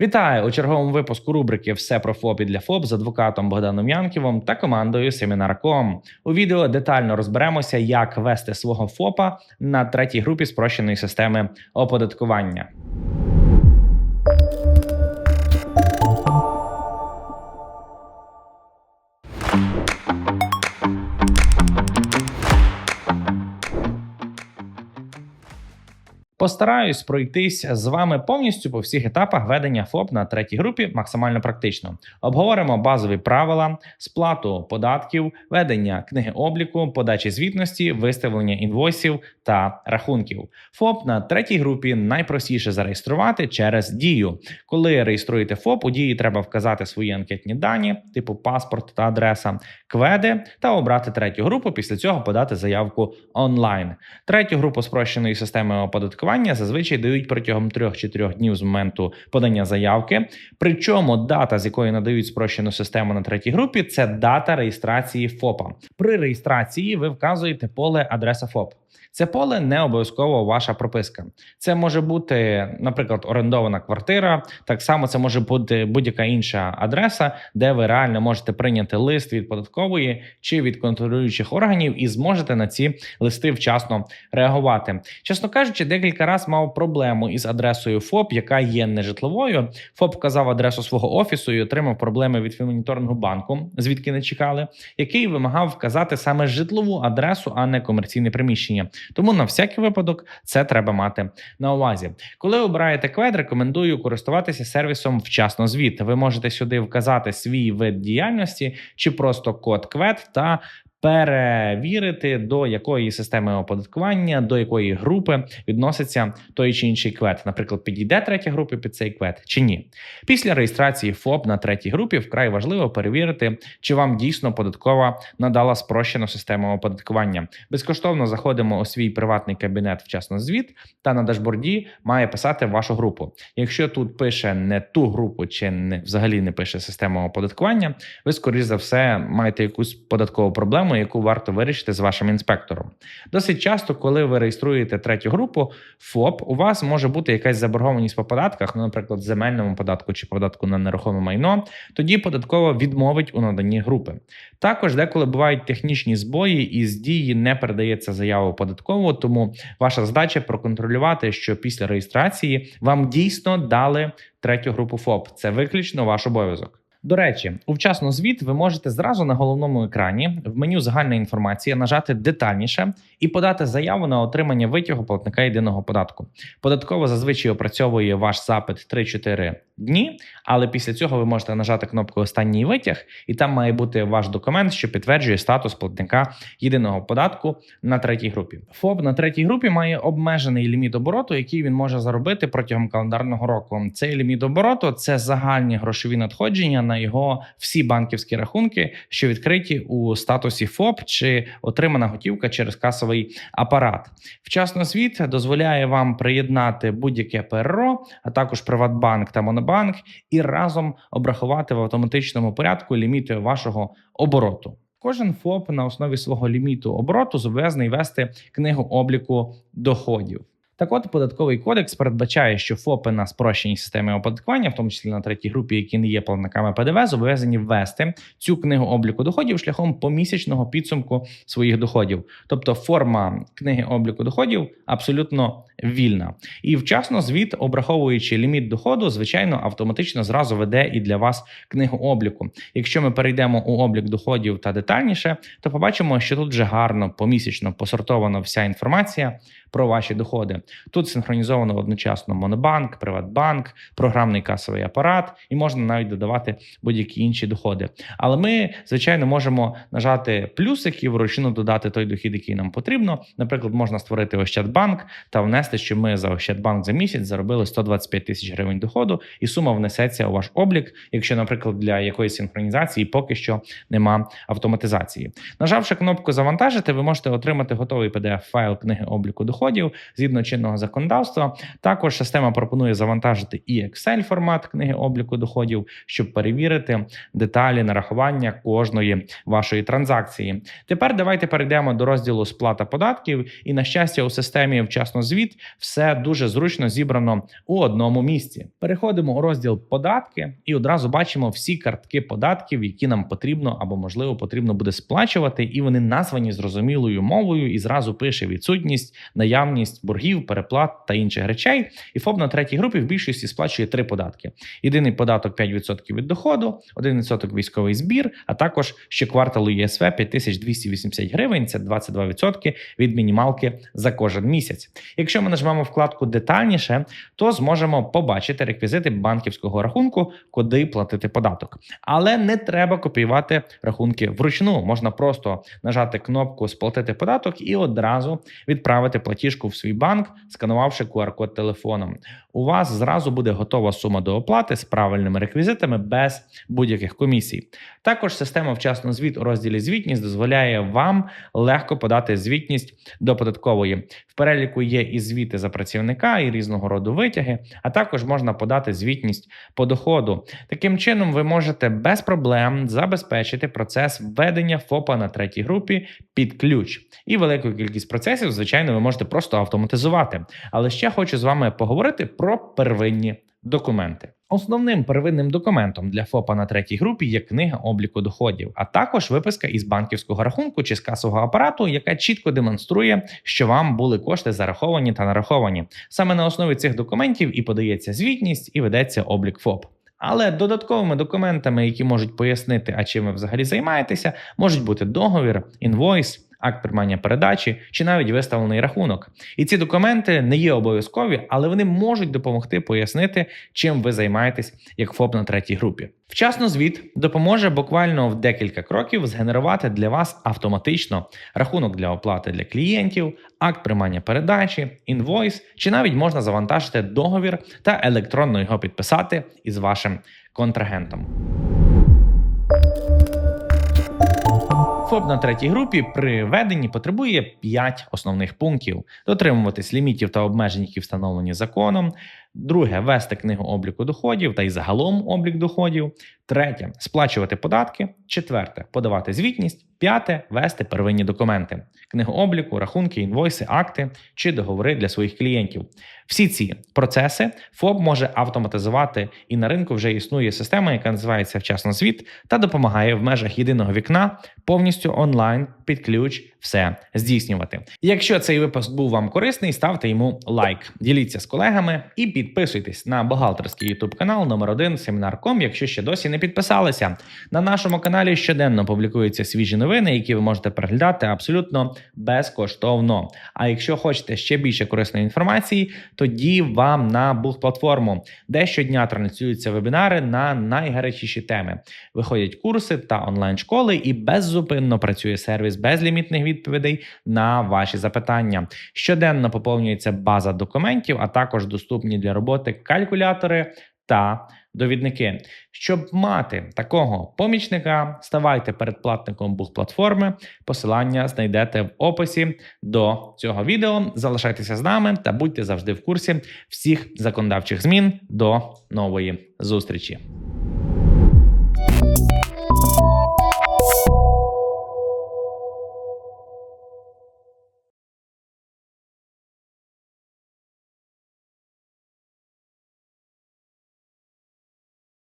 Вітаю у черговому випуску рубрики Все про ФОП і для ФОП з адвокатом Богданом Янківом та командою Семінар.ком. У відео детально розберемося, як вести свого ФОПа на третій групі спрощеної системи оподаткування. Постараюсь пройтись з вами повністю по всіх етапах ведення ФОП на третій групі максимально практично. Обговоримо базові правила, сплату податків, ведення книги обліку, подачі звітності, виставлення інвойсів та рахунків. ФОП на третій групі найпростіше зареєструвати через дію. Коли реєструєте ФОП, у дії треба вказати свої анкетні дані, типу паспорт та адреса, кведи та обрати третю групу. Після цього подати заявку онлайн. Третю групу спрощеної системи оподаткування зазвичай дають протягом 3-4 днів з моменту подання заявки. Причому дата, з якої надають спрощену систему на третій групі, це дата реєстрації ФОПа. При реєстрації ви вказуєте поле адреса ФОП. Це поле не обов'язково ваша прописка. Це може бути, наприклад, орендована квартира. Так само це може бути будь-яка інша адреса, де ви реально можете прийняти лист від податкової чи від контролюючих органів і зможете на ці листи вчасно реагувати. Чесно кажучи, декілька разів мав проблему із адресою ФОП, яка є нежитловою. ФОП вказав адресу свого офісу і отримав проблеми від фінмоніторингу банку, звідки не чекали, який вимагав вказати саме житлову адресу, а не комерційне приміщення. Тому на всякий випадок це треба мати на увазі. Коли обираєте квед, рекомендую користуватися сервісом вчасно звіт. Ви можете сюди вказати свій вид діяльності чи просто код квед та перевірити, до якої системи оподаткування, до якої групи відноситься той чи інший квет. Наприклад, підійде третя група під цей квет чи ні. Після реєстрації ФОП на третій групі вкрай важливо перевірити, чи вам дійсно податкова надала спрощену систему оподаткування. Безкоштовно заходимо у свій приватний кабінет вчасно звіт, та на дашборді має писати вашу групу. Якщо тут пише не ту групу, чи не взагалі не пише система оподаткування, ви скоріш за все маєте якусь податкову проблему яку варто вирішити з вашим інспектором. Досить часто, коли ви реєструєте третю групу, ФОП, у вас може бути якась заборгованість по податках, ну, наприклад, земельному податку чи податку на нерухоме майно. Тоді податково відмовить у наданні групи. Також деколи бувають технічні збої, і з дії не передається заяву податкову, тому ваша задача проконтролювати, що після реєстрації вам дійсно дали третю групу ФОП. Це виключно ваш обов'язок. До речі, у вчасно звіт ви можете зразу на головному екрані в меню загальна інформація нажати детальніше і подати заяву на отримання витягу платника єдиного податку. Податково зазвичай опрацьовує ваш запит 3-4 дні, але після цього ви можете нажати кнопку Останній витяг, і там має бути ваш документ, що підтверджує статус платника єдиного податку на третій групі. ФОП на третій групі має обмежений ліміт обороту, який він може заробити протягом календарного року. Цей ліміт обороту це загальні грошові надходження на його всі банківські рахунки, що відкриті у статусі ФОП чи отримана готівка через касовий апарат. Вчасно звіт дозволяє вам приєднати будь-яке ПРО, а також Приватбанк та Монобанк, і разом обрахувати в автоматичному порядку ліміти вашого обороту. Кожен ФОП на основі свого ліміту обороту зобов'язаний вести книгу обліку доходів. Так от податковий кодекс передбачає, що ФОПи на спрощеній системі оподаткування, в тому числі на третій групі, які не є платниками ПДВ, зобов'язані ввести цю книгу обліку доходів шляхом помісячного підсумку своїх доходів. Тобто форма книги обліку доходів абсолютно вільна. І вчасно звіт, обраховуючи ліміт доходу, звичайно, автоматично зразу веде і для вас книгу обліку. Якщо ми перейдемо у облік доходів та детальніше, то побачимо, що тут вже гарно помісячно посортована вся інформація про ваші доходи. Тут синхронізовано одночасно Монобанк, Приватбанк, програмний касовий апарат, і можна навіть додавати будь-які інші доходи. Але ми, звичайно, можемо нажати плюсик і вручну додати той дохід, який нам потрібно. Наприклад, можна створити Ощадбанк та внести, що ми за Ощадбанк за місяць заробили 125 тисяч гривень доходу, і сума внесеться у ваш облік, якщо, наприклад, для якоїсь синхронізації поки що нема автоматизації. Нажавши кнопку Завантажити, ви можете отримати готовий pdf файл книги обліку доходів згідно чинного законодавства. Також система пропонує завантажити і Excel формат книги обліку доходів, щоб перевірити деталі нарахування кожної вашої транзакції. Тепер давайте перейдемо до розділу сплата податків. І на щастя, у системі вчасно звіт все дуже зручно зібрано у одному місці. Переходимо у розділ податки і одразу бачимо всі картки податків, які нам потрібно або можливо потрібно буде сплачувати, і вони названі зрозумілою мовою. І зразу пише відсутність, наявність боргів, переплат та інших речей. І ФОП на третій групі в більшості сплачує три податки: єдиний податок 5% від доходу, 1% військовий збір, а також щокварталу ЄСВ 5280 гривень. Це 22% від мінімалки за кожен місяць. Якщо ми нажмемо вкладку детальніше, то зможемо побачити реквізити банківського рахунку, куди платити податок. Але не треба копіювати рахунки вручну. Можна просто нажати кнопку Сплатити податок і одразу відправити платіжку в свій банк, сканувавши QR-код телефоном. У вас зразу буде готова сума до оплати з правильними реквізитами без будь-яких комісій. Також система вчасно звіт у розділі звітність дозволяє вам легко подати звітність до податкової. В переліку є і звіти за працівника, і різного роду витяги, а також можна подати звітність по доходу. Таким чином, ви можете без проблем забезпечити процес введення ФОПа на третій групі під ключ. І велику кількість процесів, звичайно, ви можете просто автоматизувати. Але ще хочу з вами поговорити про первинні документи. Основним первинним документом для ФОПа на третій групі є книга обліку доходів, а також виписка із банківського рахунку чи з касового апарату, яка чітко демонструє, що вам були кошти зараховані та нараховані. Саме на основі цих документів і подається звітність, і ведеться облік ФОП. Але додатковими документами, які можуть пояснити, а чим ви взагалі займаєтеся, можуть бути договір, інвойс. Акт приймання передачі чи навіть виставлений рахунок, і ці документи не є обов'язкові, але вони можуть допомогти пояснити, чим ви займаєтесь як ФОП на третій групі. Вчасно звіт допоможе буквально в декілька кроків згенерувати для вас автоматично рахунок для оплати для клієнтів, акт приймання передачі, інвойс, чи навіть можна завантажити договір та електронно його підписати із вашим контрагентом. ФОП на третій групі при веденні потребує 5 основних пунктів: дотримуватись лімітів та обмежень, які встановлені законом. Друге вести книгу обліку доходів та й загалом облік доходів. Третє сплачувати податки. Четверте подавати звітність. П'яте вести первинні документи, книгу обліку, рахунки, інвойси, акти чи договори для своїх клієнтів. Всі ці процеси ФОП може автоматизувати, і на ринку вже існує система, яка називається вчасно звіт, та допомагає в межах єдиного вікна повністю онлайн під ключ все здійснювати. Якщо цей випуск був вам корисний, ставте йому лайк, діліться з колегами і підписуйтесь на бухгалтерський ютуб канал номер 1 Семінар.ком, якщо ще досі не підписалися. На нашому каналі щоденно публікуються свіжі новини, які ви можете переглядати абсолютно безкоштовно. А якщо хочете ще більше корисної інформації, тоді вам на Бух-платформу, де щодня транслюються вебінари на найгарячіші теми. Виходять курси та онлайн-школи, і беззупинно працює сервіс безлімітних відповідей на ваші запитання. Щоденно поповнюється база документів, а також доступні для роботи калькулятори та довідники. Щоб мати такого помічника, ставайте передплатником Бухплатформи. Посилання знайдете в описі до цього відео. Залишайтеся з нами та будьте завжди в курсі всіх законодавчих змін. До нової зустрічі.